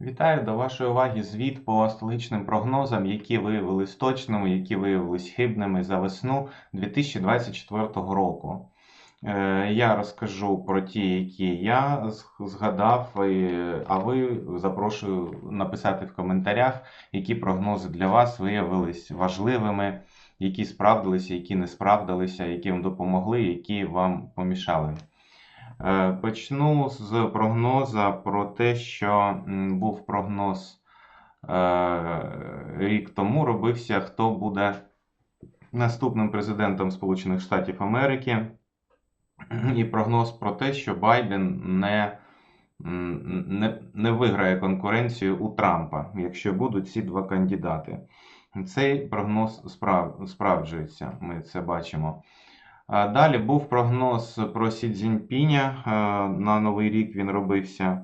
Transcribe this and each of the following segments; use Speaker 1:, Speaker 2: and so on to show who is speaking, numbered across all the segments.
Speaker 1: Вітаю до вашої уваги звіт по столичним прогнозам, які виявились точними, які виявились хибними за весну 2024 року. Е, Я розкажу про ті, які я згадав, а ви запрошую написати в коментарях, які прогнози для вас виявились важливими, які справдилися, які не справдилися, які вам допомогли, які вам помішали. Е, Почну з прогноза про те, що був прогноз е, рік тому. Робився, хто буде наступним президентом Сполучених Штатів Америки. І прогноз про те, що Байден не, не, не виграє конкуренцію у Трампа, якщо будуть ці два кандидати. Цей прогноз справ, справджується, ми це бачимо. Далі був прогноз про Сі Цзіньпіня. е, На Новий рік він робився. Е,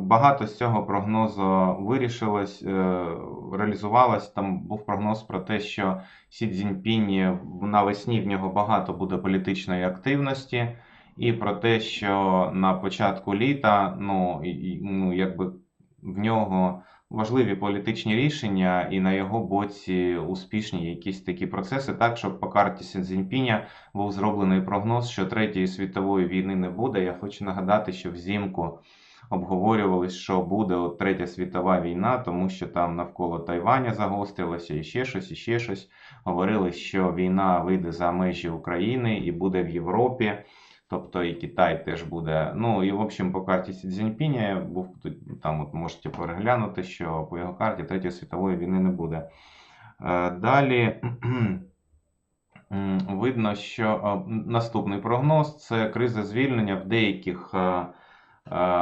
Speaker 1: Багато з цього прогнозу вирішилось, е, реалізувалось. Там був прогноз про те, що Сі Цзіньпінь навесні в нього багато буде політичної активності, і про те, що на початку літа, ну, ну якби в нього важливі політичні рішення, і на його боці успішні якісь такі процеси, так щоб по карті Сі Цзіньпіня був зроблений прогноз, що третьої світової війни не буде. Я хочу нагадати, що взимку обговорювалось, що буде от третя світова війна, тому що там навколо Тайваня загострилося і ще щось, і ще щось. Говорили, що війна вийде за межі України і буде в Європі. Тобто і Китай теж буде. Ну і в общем, по карті Сі Цзіньпіня був там, от можете переглянути, що по його карті Третьої світової війни не буде. Е, Далі видно, що е, наступний прогноз це криза звільнення в деяких е,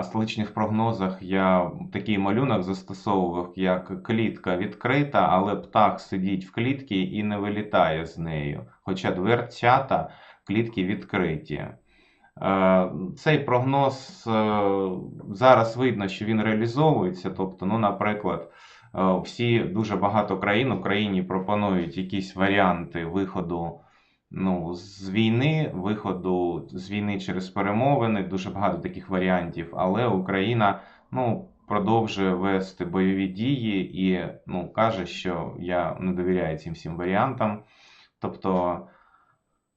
Speaker 1: столичних прогнозах. Я такий малюнок застосовував, як клітка відкрита, але птах сидить в клітці і не вилітає з нею. Хоча дверцята клітки відкриті. Е, Цей прогноз е, зараз видно, що він реалізовується. Тобто, ну, наприклад, е, всі дуже багато країн Україні пропонують якісь варіанти виходу ну, з війни, виходу з війни через перемовини, дуже багато таких варіантів, але Україна ну, продовжує вести бойові дії і ну, каже, що я не довіряю цим всім варіантам. Тобто.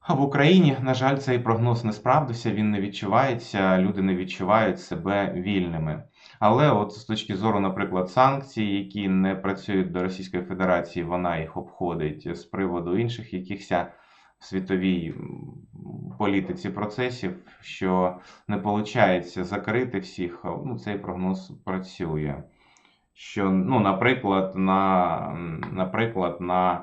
Speaker 1: А в Україні, на жаль, цей прогноз не справдився, він не відчувається, люди не відчувають себе вільними. Але от з точки зору, наприклад, санкцій, які не працюють до Російської Федерації, вона їх обходить з приводу інших якихось в світовій політиці процесів, що не виходить закрити всіх, ну, цей прогноз працює. Що, ну, наприклад, на, наприклад, на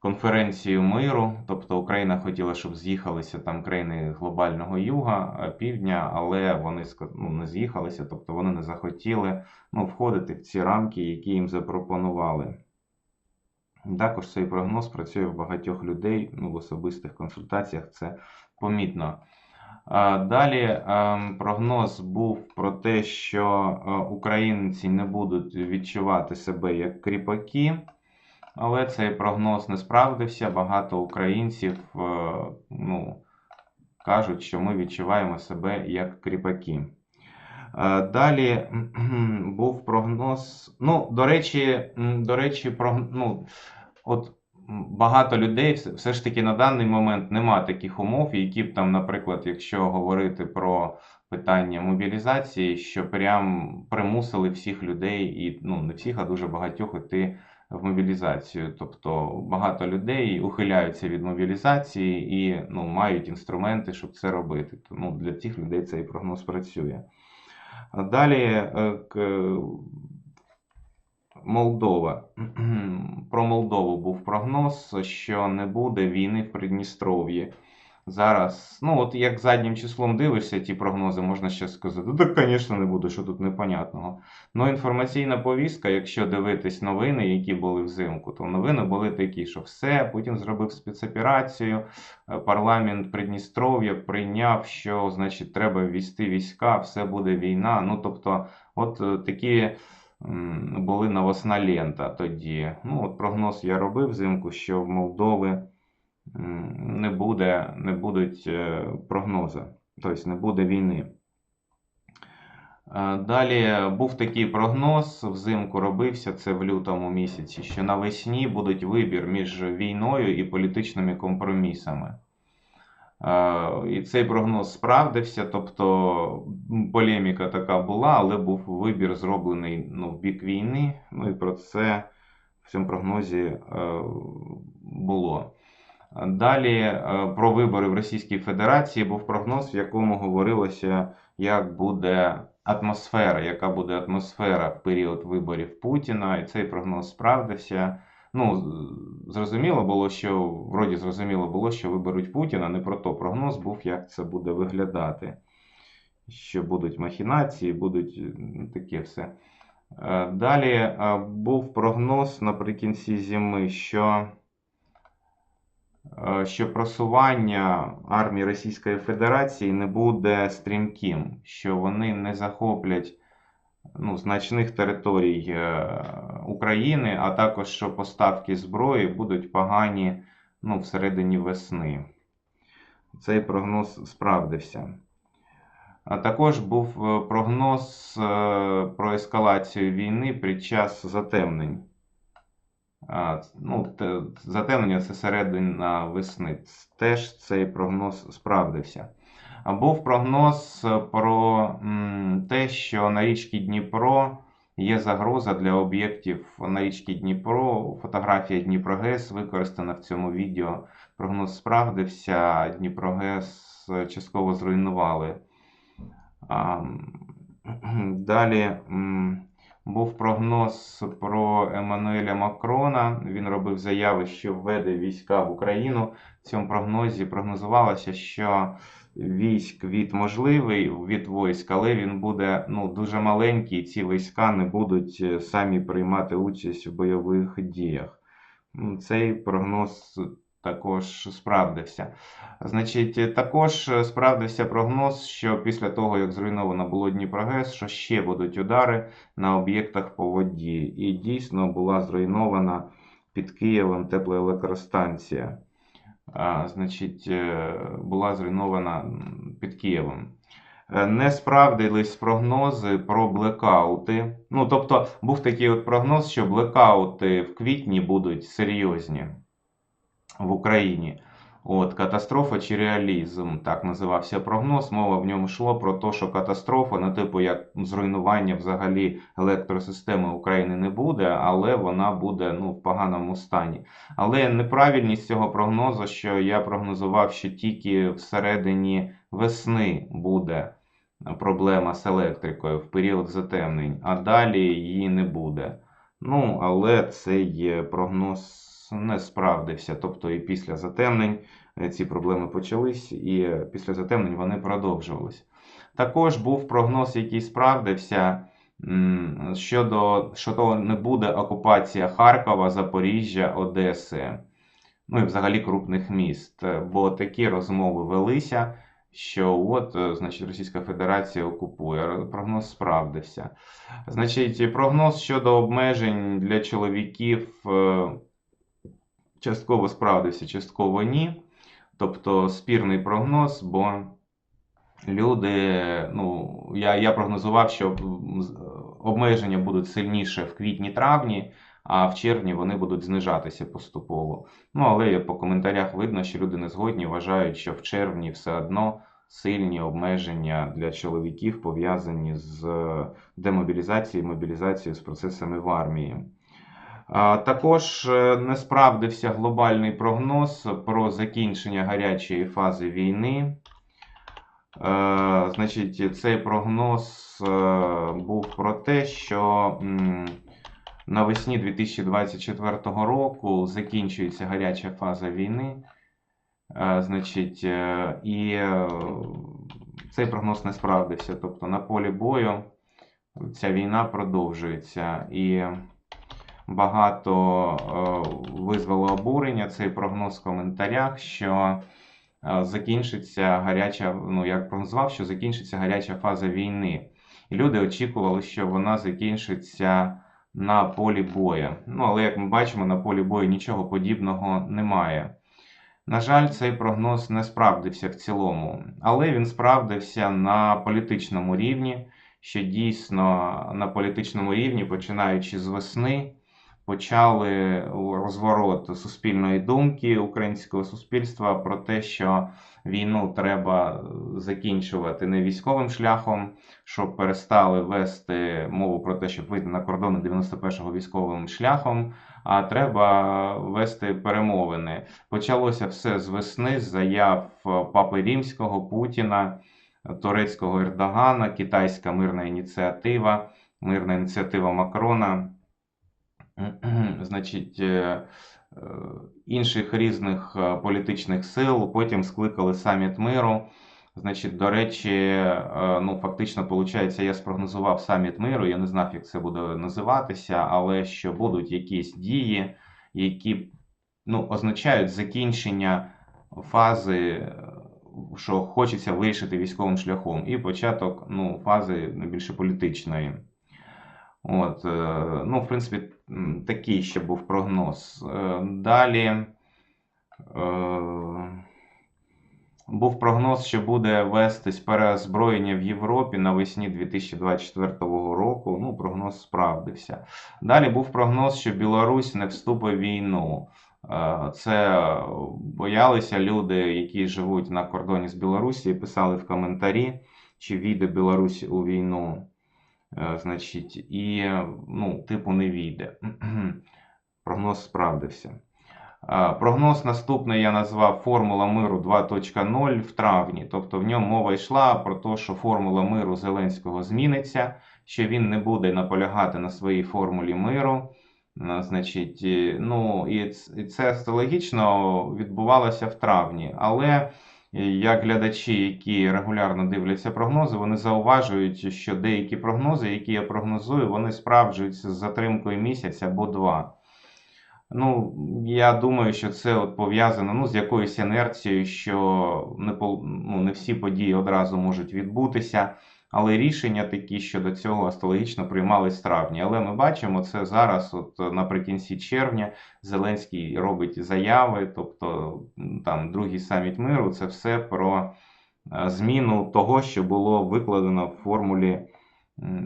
Speaker 1: конференцію миру. Тобто Україна хотіла, щоб з'їхалися там країни глобального юга, е, півдня, але вони ну, не з'їхалися, тобто вони не захотіли ну, входити в ці рамки, які їм запропонували. Також цей прогноз працює в багатьох людей, ну, в особистих консультаціях це помітно. Далі ем, прогноз був про те, що е, українці не будуть відчувати себе як кріпаки. Але цей прогноз не справдився. Багато українців е, ну, кажуть, що ми відчуваємо себе як кріпаки. Е, Далі був прогноз. Ну, до речі, до речі, ну, от багато людей все ж таки на даний момент нема таких умов, які б там, наприклад, якщо говорити про питання мобілізації, що прям примусили всіх людей, і ну не всіх, а дуже багатьох іти в мобілізацію. Тобто багато людей ухиляються від мобілізації і ну, мають інструменти, щоб це робити. Тому для цих людей цей прогноз працює. Далі е, к- Молдова. Про Молдову був прогноз, що не буде війни в Придністров'ї. Зараз, ну от як заднім числом дивишся ті прогнози, можна ще сказати, «Ну, так, звісно, не буде, що тут непонятного. Ну, інформаційна повістка, якщо дивитись новини, які були взимку, то новини були такі, що все, Путін зробив спецоперацію, е, парламент Придністров'я прийняв, що значить треба ввести війська, все буде війна. Ну, тобто, от е, такі були новосна лента тоді. Ну, от прогноз я робив взимку, що в Молдови не буде, не будуть е, прогнози, тобто не буде війни. Е, Далі був такий прогноз, взимку робився це в лютому місяці, що навесні буде вибір між війною і політичними компромісами. Е, І цей прогноз справдився, тобто полеміка така була, але був вибір зроблений ну, в бік війни. Ну і про це в цьому прогнозі було. Далі е, про вибори в Російській Федерації був прогноз, в якому говорилося, як буде атмосфера, яка буде атмосфера в період виборів Путіна, і цей прогноз справдився. Ну, зрозуміло було, що вроді зрозуміло було, що виберуть Путіна. Не про то прогноз був, як це буде виглядати. Що будуть махінації, будуть таке все. Е, Далі е, був прогноз наприкінці зими, що е, що просування армії Російської Федерації не буде стрімким, що вони не захоплять ну, значних територій е, України, а також що поставки зброї будуть погані ну, всередині весни. Цей прогноз справдився. А також був е, прогноз е, про ескалацію війни під час затемнень. Ну, затемнення це середина весни. Теж цей прогноз справдився. Був прогноз про те, що на річці Дніпро є загроза для об'єктів на річці Дніпро. Фотографія Дніпрогес використана в цьому відео. Прогноз справдився. Дніпрогес частково зруйнували. Далі був прогноз про Еммануеля Макрона. Він робив заяви, що введе війська в Україну. В цьому прогнозі прогнозувалося, що військ від можливий від військ, але він буде ну, дуже маленький, ці війська не будуть е, самі приймати участь в бойових діях. Цей прогноз також справдився. Значить, також е, справдився прогноз, що після того, як зруйновано було Дніпрогес, що ще будуть удари на об'єктах по воді. І дійсно була зруйнована під Києвом теплоелектростанція. А, значить, е, була зруйнована під Києвом. Е, Не справдились прогнози про блекаути. Ну, тобто, був такий от прогноз, що блекаути в квітні будуть серйозні в Україні. От, катастрофа чи реалізм, так називався прогноз. Мова в ньому йшло про те, що катастрофа, ну, типу, як зруйнування взагалі електросистеми України не буде, але вона буде ну, в поганому стані. Але неправильність цього прогнозу, що я прогнозував, що тільки всередині весни буде проблема з електрикою в період затемнень, а далі її не буде. Ну, але цей е, прогноз не справдився. Тобто і після затемнень е, ці проблеми почались, і після затемнень вони продовжувались. Також був прогноз, який справдився щодо що то не буде окупація Харкова, Запоріжжя, Одеси, ну і взагалі крупних міст. Бо такі розмови велися, що от, е, значить, Російська Федерація окупує. Прогноз справдився. Значить, прогноз щодо обмежень для чоловіків е, частково справдився, частково ні. Тобто спірний прогноз, бо люди, ну, я, я прогнозував, що обмеження будуть сильніше в квітні-травні, а в червні вони будуть знижатися поступово. Ну, але по коментарях видно, що люди не згодні, вважають, що в червні все одно сильні обмеження для чоловіків пов'язані з е, демобілізацією, мобілізацією з процесами в армії. Також е, не справдився глобальний прогноз про закінчення гарячої фази війни. Е, Значить, цей прогноз е, був про те, що навесні 2024 року закінчується гаряча фаза війни. Значить, і цей прогноз не справдився. Тобто на полі бою ця війна продовжується. І багато е, визвало обурення цей прогноз в коментарях, що е, закінчиться гаряча, ну як прогнозував, що закінчиться гаряча фаза війни. І люди очікували, що вона закінчиться на полі бою. Ну, але як ми бачимо, на полі бою нічого подібного немає. На жаль, цей прогноз не справдився в цілому, але він справдився на політичному рівні, що дійсно на політичному рівні, починаючи з весни, почали розворот суспільної думки українського суспільства про те, що війну треба закінчувати не військовим шляхом, щоб перестали вести мову про те, щоб вийти на кордони 91-го військовим шляхом. А треба вести перемовини. Почалося все з весни, з заяв Папи Римського, Путіна, турецького Ердогана, китайська мирна ініціатива, мирна ініціатива Макрона. Значить, е, е, інших різних е, політичних сил. Потім скликали саміт миру. Значить, до речі, ну фактично, виходить, я спрогнозував саміт миру. Я не знав, як це буде називатися, але що будуть якісь дії, які ну, означають закінчення фази, що хочеться вирішити військовим шляхом, і початок ну, фази більше політичної. От, ну, в принципі, такий ще був прогноз. Е, далі е, був прогноз, що буде вестись переозброєння в Європі навесні 2024 року. Ну, прогноз справдився. Далі був прогноз, що Білорусь не вступить в війну. Е, це боялися люди, які живуть на кордоні з Білорусі, писали в коментарі, чи війде Білорусь у війну. Е, значить, і, ну, типу, не війде. Прогноз справдився. Е, прогноз наступний я назвав Формула миру 2.0 в травні. Тобто в ньому мова йшла про те, що формула миру Зеленського зміниться, що він не буде наполягати на своїй формулі миру. Е, значить, ну, І це стратегічно відбувалося в травні. Але як глядачі, які регулярно дивляться прогнози, вони зауважують, що деякі прогнози, які я прогнозую, вони справджуються з затримкою місяця або два. Ну, я думаю, що це от пов'язано ну, з якоюсь інерцією, що не ну, не всі події одразу можуть відбутися. Але рішення такі щодо цього астрологічно приймались в травні. Але ми бачимо це зараз, от наприкінці червня, Зеленський робить заяви, тобто там другий саміт миру це все про е, зміну того, що було викладено в формулі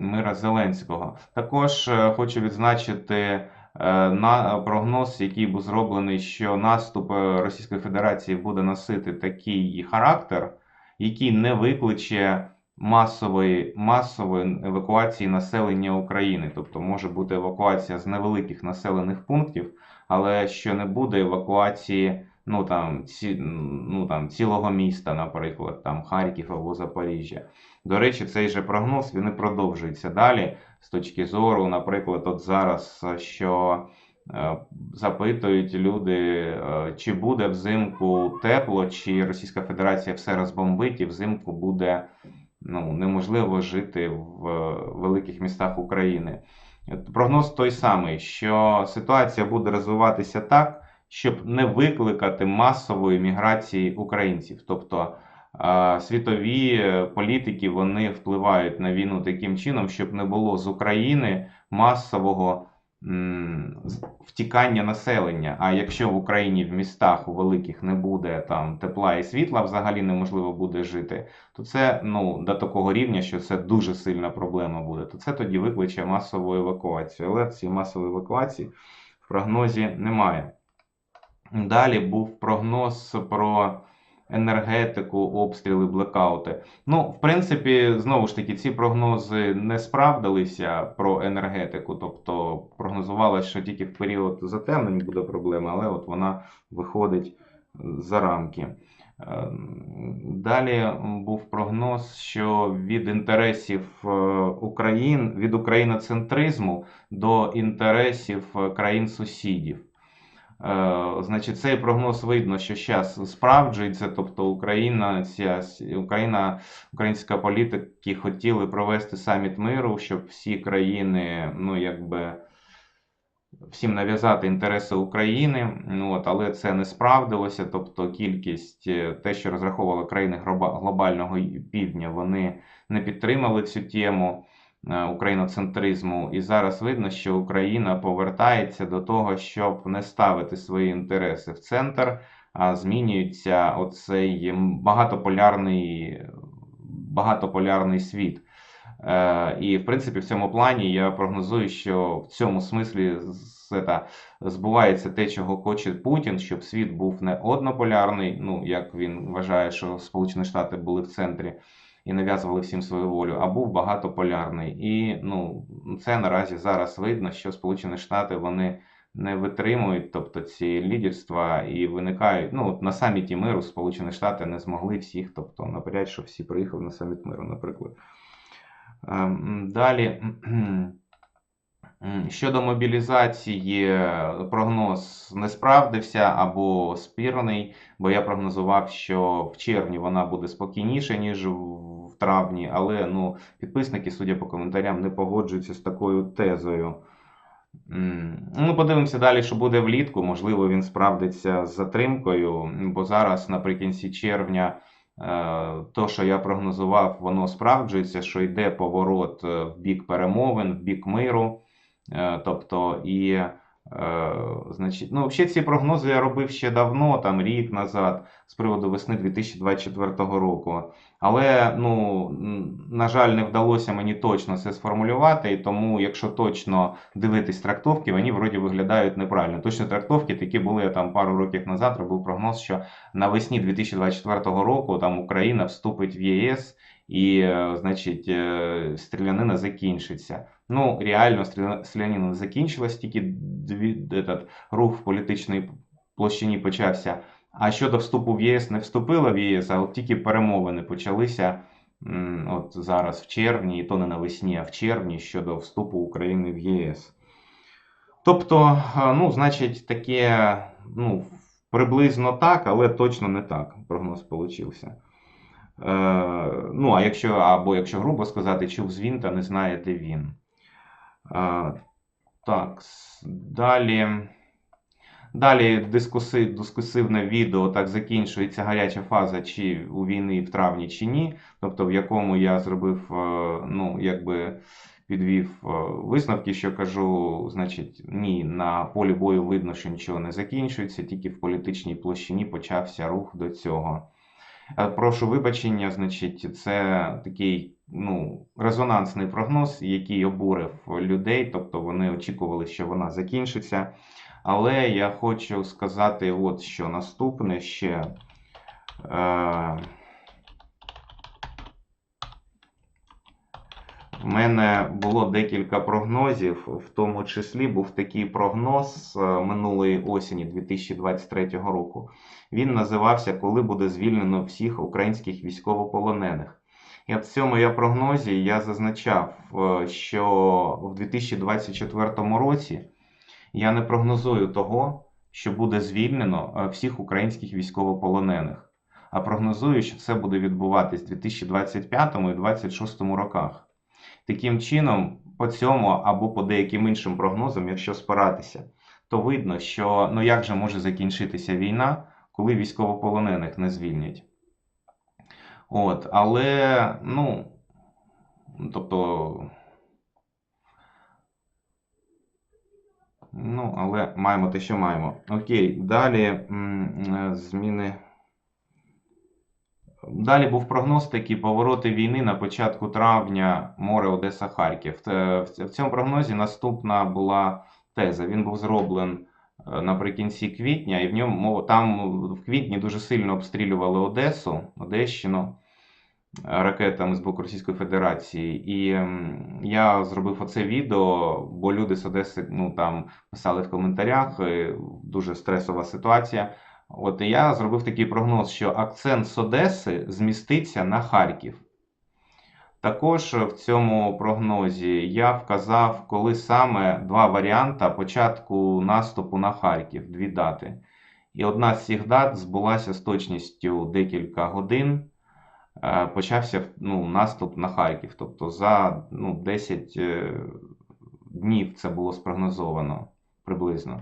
Speaker 1: мира Зеленського. Також е, хочу відзначити. Е, на прогноз, який був зроблений, що наступ Російської Федерації буде носити такий характер, який не викличе масової масової евакуації населення України. Тобто може бути евакуація з невеликих населених пунктів, але що не буде евакуації ну там, ці, ну, там, цілого міста, наприклад, там Харків або Запоріжжя. До речі, цей же прогноз він і продовжується далі з точки зору, наприклад, от зараз що. Е, запитують люди, е, чи буде взимку тепло, чи Російська Федерація все розбомбить, і взимку буде ну, неможливо жити в великих містах України. Прогноз той самий, що ситуація буде розвиватися так, щоб не викликати масової міграції українців. Тобто світові політики вони впливають на війну таким чином, щоб не було з України масового втікання населення. А якщо в Україні в містах у великих не буде там тепла і світла, взагалі неможливо буде жити, то це ну до такого рівня, що це дуже сильна проблема буде. То це тоді викличе масову евакуацію. Але цієї масової евакуації в прогнозі немає. Далі був прогноз про енергетику, обстріли, блекаути. Ну, в принципі, знову ж таки, ці прогнози не справдилися про енергетику, тобто прогнозувалося, що тільки в період затемнень буде проблема, але от вона виходить за рамки. Е, далі був прогноз, що від інтересів е, Україн від україноцентризму до інтересів е, країн-сусідів. Е, значить, цей прогноз видно, що зараз справджується, тобто Україна, ця, Україна, українська політики хотіли провести саміт миру, щоб всі країни, ну якби всім нав'язати інтереси України. Ну, от, Але це не справдилося. Тобто кількість, е, те, що розраховували країни глобального півдня, вони не підтримали цю тему. Е, україноцентризму, і зараз видно, що Україна повертається до того, щоб не ставити свої інтереси в центр, а змінюється оцей багатополярний, багатополярний світ. Е, І, в принципі, в цьому плані я прогнозую, що в цьому смислі це, збувається те, чого хоче Путін, щоб світ був не однополярний, ну як він вважає, що Сполучені Штати були в центрі і нав'язували всім свою волю, а був багатополярний. І ну, це наразі зараз видно, що Сполучені Штати вони не витримують, тобто ці лідерства і виникають. Ну, на саміті миру Сполучені Штати не змогли всіх, тобто наперед, що всі приїхали на саміт миру, наприклад. Ем, Далі. Щодо мобілізації, прогноз не справдився або спірний, бо я прогнозував, що в червні вона буде спокійніше, ніж в травні, але ну, підписники, судя по коментарям, не погоджуються з такою тезою. Ну, подивимося далі, що буде влітку. Можливо, він справдиться з затримкою, бо зараз, наприкінці червня, е, то, що я прогнозував, воно справджується, що йде поворот е, в бік перемовин, в бік миру. Е, Тобто, і, значить, ну, взагалі ці прогнози я робив ще давно, там рік назад, з приводу весни 2024 року. Але, ну, на жаль, не вдалося мені точно це сформулювати, і тому, якщо точно дивитись трактовки, вони вроді виглядають неправильно. Точно трактовки такі були там пару років назад, робив прогноз, що навесні 2024 року там Україна вступить в ЄС і, е, значить, е, стрілянина закінчиться. Ну, реально стріля- стрілянина закінчилась, тільки этот, рух в політичній площині почався. А щодо вступу в ЄС не вступила в ЄС, а от тільки перемовини почалися от зараз в червні, і то не навесні, а в червні щодо вступу України в єС. Тобто, е, ну, значить, таке, ну, приблизно так, але точно не так. Прогноз получився. Е, ну, а якщо, або якщо грубо сказати, чув з він, та не знає, де він. Е, так, далі. Далі дискуси, дискусивне відео так закінчується гаряча фаза, чи у війни в травні, чи ні. Тобто, в якому я зробив, е, ну, якби підвів е, висновки, що кажу, значить, ні, на полі бою видно, що нічого не закінчується, тільки в політичній площині почався рух до цього. Е, Прошу вибачення, значить, це такий ну, резонансний прогноз, який обурив людей, тобто вони очікували, що вона закінчиться. Але я хочу сказати, от що наступне ще. Е, В мене було декілька прогнозів, в тому числі був такий прогноз е, минулої осені 2023 року. Він називався Коли буде звільнено всіх українських військовополонених. І в цьому я прогнозі я зазначав, е, що в 2024 році я не прогнозую того, що буде звільнено е, всіх українських військовополонених, а прогнозую, що це буде відбуватись в 2025 і 2026 роках. Таким чином, по цьому або по деяким іншим прогнозам, якщо спиратися, то видно, що ну як же може закінчитися війна, коли військовополонених не звільнять. От, але, ну, тобто. Ну, але маємо те, що маємо. Окей, далі е, зміни. Далі був прогноз такий повороти війни на початку травня море Одеса Харків. В цьому прогнозі наступна була теза. Він був зроблен е, наприкінці квітня, і в ньому там в квітні дуже сильно обстрілювали Одесу, Одещину е, ракетами з боку Російської Федерації. І я зробив оце відео, бо люди з Одеси ну, там писали в коментарях, е, дуже стресова ситуація. От я зробив такий прогноз, що акцент з Одеси зміститься на Харків. Також в цьому прогнозі я вказав, коли саме два варіанти початку наступу на Харків, дві дати. І одна з цих дат збулася з точністю декілька годин. Е, Почався ну, наступ на Харків. Тобто за ну, 10 е, днів це було спрогнозовано приблизно.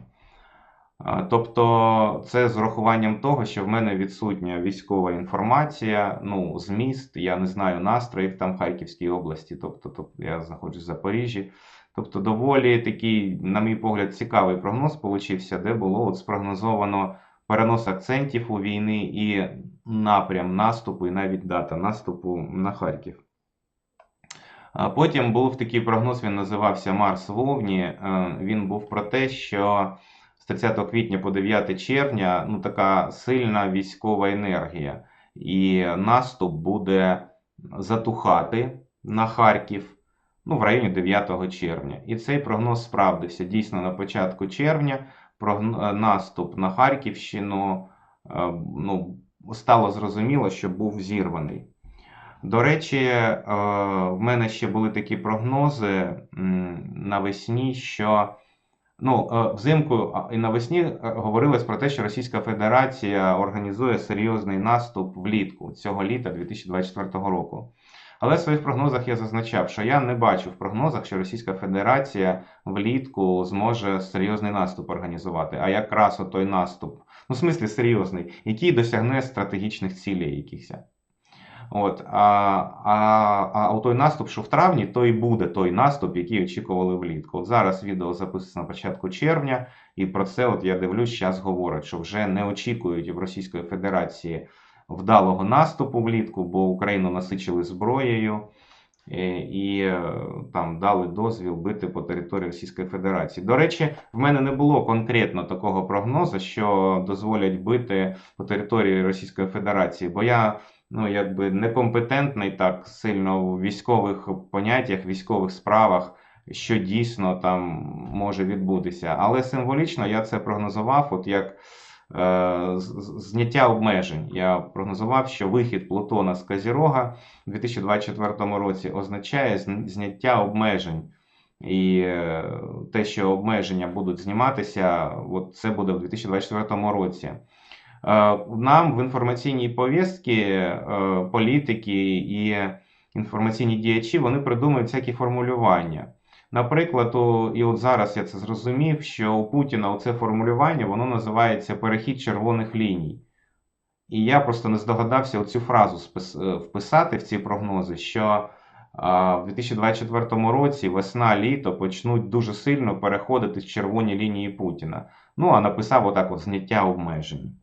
Speaker 1: Тобто, це з урахуванням того, що в мене відсутня військова інформація, ну, зміст, я не знаю настроїв там в Харківській області, тобто, тобто я знаходжусь в Запоріжжі. Тобто, доволі такий, на мій погляд, цікавий прогноз получився, де було от спрогнозовано перенос акцентів у війни і напрям наступу, і навіть дата наступу на Харків. Потім був такий прогноз, він називався Марс в Овні. Е, Він був про те, що з 30 квітня по 9 червня ну, така сильна військова енергія, і наступ буде затухати на Харків ну, в районі 9 червня. І цей прогноз справдився. Дійсно, на початку червня е, наступ на Харківщину е, ну, стало зрозуміло, що був зірваний. До речі, е, в мене ще були такі прогнози навесні, що ну, взимку і навесні говорилось про те, що Російська Федерація організує серйозний наступ влітку цього літа 2024 року. Але в своїх прогнозах я зазначав, що я не бачу в прогнозах, що Російська Федерація влітку зможе серйозний наступ організувати, а якраз той наступ, ну в смислі серйозний, який досягне стратегічних цілей якихось. От, а, а, а той наступ, що в травні, то і буде той наступ, який очікували влітку. От зараз відео записано на початку червня, і про це от я дивлюсь, зараз говорять, що вже не очікують в Російської Федерації вдалого наступу влітку, бо Україну насичили зброєю е, і е, там дали дозвіл бити по території Російської Федерації. До речі, в мене не було конкретно такого прогнозу, що дозволять бити по території Російської Федерації, бо я ну, якби некомпетентний так сильно в військових поняттях, військових справах, що дійсно там може відбутися. Але символічно я це прогнозував, от як зняття обмежень. Я прогнозував, що вихід Плутона з Казірога у 2024 році означає зняття обмежень. І е, те, що обмеження будуть зніматися, от це буде в 2024 році. Е, Нам в інформаційній повістці е, політики і інформаційні діячі вони придумують всякі формулювання. Наприклад, і от зараз я це зрозумів, що у Путіна це формулювання воно називається перехід червоних ліній. І я просто не здогадався оцю фразу е, вписати в ці прогнози, що в 2024 році весна-літо почнуть дуже сильно переходити в червоні лінії Путіна. Ну, а написав отак от зняття обмежень.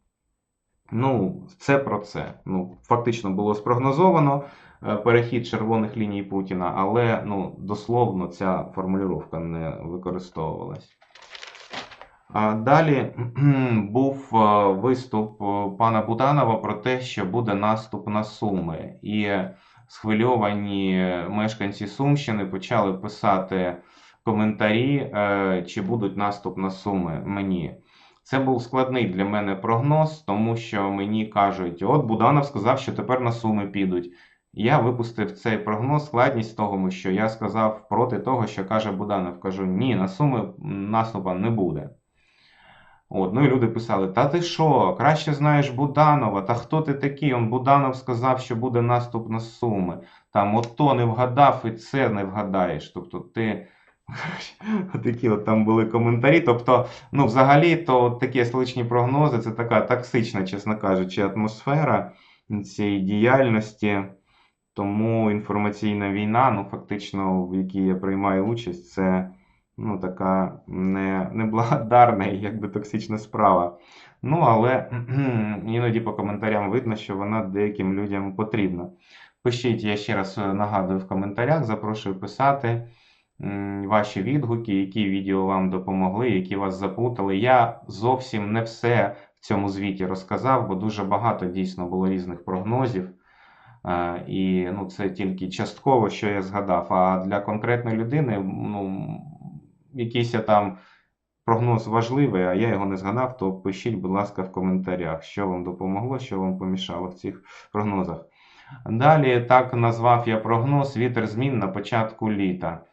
Speaker 1: Ну, це про це. Ну, фактично було спрогнозовано перехід червоних ліній Путіна, але ну, дословно ця формулювання не використовувалась. Далі був е, виступ е, пана Буданова про те, що буде наступ на Суми. І схвильовані мешканці Сумщини почали писати коментарі, е, чи будуть наступ на Суми мені. Це був складний для мене прогноз, тому що мені кажуть, от Буданов сказав, що тепер на Суми підуть. Я випустив цей прогноз, складність в тому, що я сказав проти того, що каже Буданов. Кажу, ні, на Суми наступа не буде. От, ну і люди писали: Та ти що, краще знаєш Буданова, та хто ти такий? Он Буданов сказав, що буде наступ на Суми. Там ото не вгадав і це не вгадаєш. Тобто ти. Такі от там були коментарі. Тобто, ну, взагалі, то такі столичні прогнози це така токсична, чесно кажучи, атмосфера цієї діяльності. Тому інформаційна війна, ну фактично, в якій я приймаю участь, це ну, така не, неблагодарна і якби токсична справа. Ну, але іноді по коментарям видно, що вона деяким людям потрібна. Пишіть, я ще раз е, нагадую в коментарях, запрошую писати ваші відгуки, які відео вам допомогли, які вас заплутали. Я зовсім не все в цьому звіті розказав, бо дуже багато дійсно було різних прогнозів. Е, І ну, це тільки частково, що я згадав. А для конкретної людини, ну, якийсь там прогноз важливий, а я його не згадав, то пишіть, будь ласка, в коментарях, що вам допомогло, що вам помішало в цих прогнозах. Далі так назвав я прогноз вітер змін на початку літа.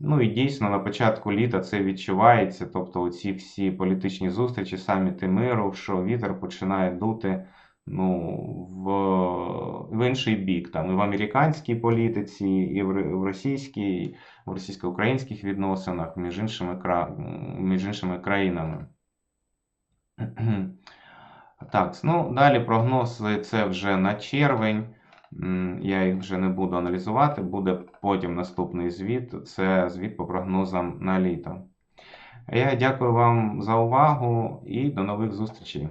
Speaker 1: Ну і дійсно на початку літа це відчувається. Тобто оці всі політичні зустрічі, саміти миру, що вітер починає дути ну, в, в інший бік. Там і в американській політиці, і в, російській, в російсько-українських відносинах, між іншими, кра... між іншими країнами. Так, ну далі прогнози це вже на червень. Я їх вже не буду аналізувати, буде потім наступний звіт. Це звіт по прогнозам на літо. Я дякую вам за увагу і до нових зустрічей.